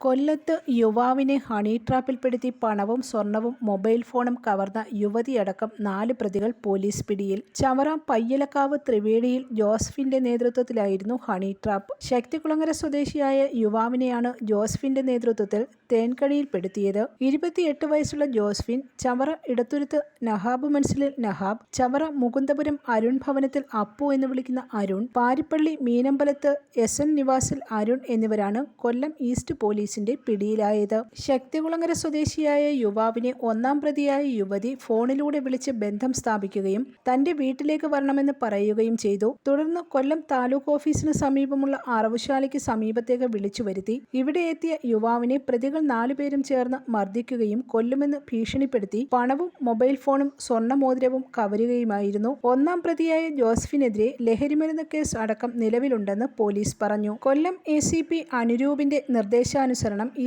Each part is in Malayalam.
കൊല്ലത്ത് യുവാവിനെ ഹണി ട്രാപ്പിൽപ്പെടുത്തി പണവും സ്വർണവും മൊബൈൽ ഫോണും കവർന്ന യുവതിയടക്കം നാല് പ്രതികൾ പോലീസ് പിടിയിൽ. ചവറ പയ്യലക്കാവ് ത്രിവേണിയിൽ ജോസഫിന്റെ നേതൃത്വത്തിലായിരുന്നു ഹണി ട്രാപ്പ്. ശക്തികുളങ്ങര സ്വദേശിയായ യുവാവിനെയാണ് ജോസഫിന്റെ നേതൃത്വത്തിൽ തേൻകടിയിൽപ്പെടുത്തിയത് ഇരുപത്തിയെട്ട് വയസ്സുള്ള ജോസഫിൻ, ചവറ ഇടത്തുരുത്ത് നഹാബ് മൻസിലിൽ നഹാബ്, ചവറ മുകുന്ദപുരം അരുൺ ഭവനത്തിൽ അപ്പു എന്ന് വിളിക്കുന്ന അരുൺ, പാരിപ്പള്ളി മീനമ്പലത്ത് എസ് എൻ നിവാസിൽ അരുൺ എന്നിവരാണ് കൊല്ലം ഈസ്റ്റ് പോലീസിന്റെ പിടിയിലായത്. ശക്തികുളങ്ങര സ്വദേശിയായ യുവാവിനെ ഒന്നാം പ്രതിയായ യുവതി ഫോണിലൂടെ വിളിച്ച് ബന്ധം സ്ഥാപിക്കുകയും തന്റെ വീട്ടിലേക്ക് വരണമെന്ന് പറയുകയും ചെയ്തു. തുടർന്ന് കൊല്ലം താലൂക്ക് ഓഫീസിന് സമീപമുള്ള അറവുശാലയ്ക്ക് സമീപത്തേക്ക് വിളിച്ചു വരുത്തി ഇവിടെ എത്തിയ യുവാവിനെ പ്രതികൾ നാലുപേരും ചേർന്ന് മർദ്ദിക്കുകയും കൊല്ലുമെന്ന് ഭീഷണിപ്പെടുത്തി പണവും മൊബൈൽ ഫോണും സ്വർണമോതിരവും കവരുകയുമായിരുന്നു. ഒന്നാം പ്രതിയായ ജോസഫിനെതിരെ ലഹരിമരുന്ന് കേസ് അടക്കം നിലവിലുണ്ടെന്ന് പോലീസ് പറഞ്ഞു. കൊല്ലം എ സി പി അനുരൂപിന്റെ നിർദ്ദേശാനുസരണം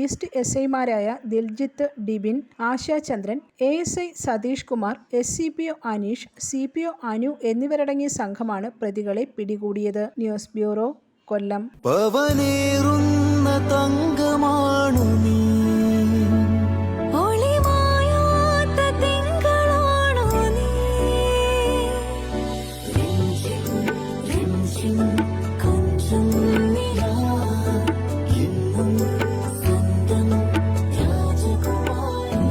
ഈസ്റ്റ് എസ് ഐമാരായ Diljith, Dibin, Ashachandran, A S I Satheesh Kumar, S C P O Aneesh, C P O Anu എന്നിവരടങ്ങിയ സംഘമാണ് പ്രതികളെ പിടികൂടിയത്. ന്യൂസ് ബ്യൂറോ, കൊല്ലം തങ്കമാണു രാജകുമാരി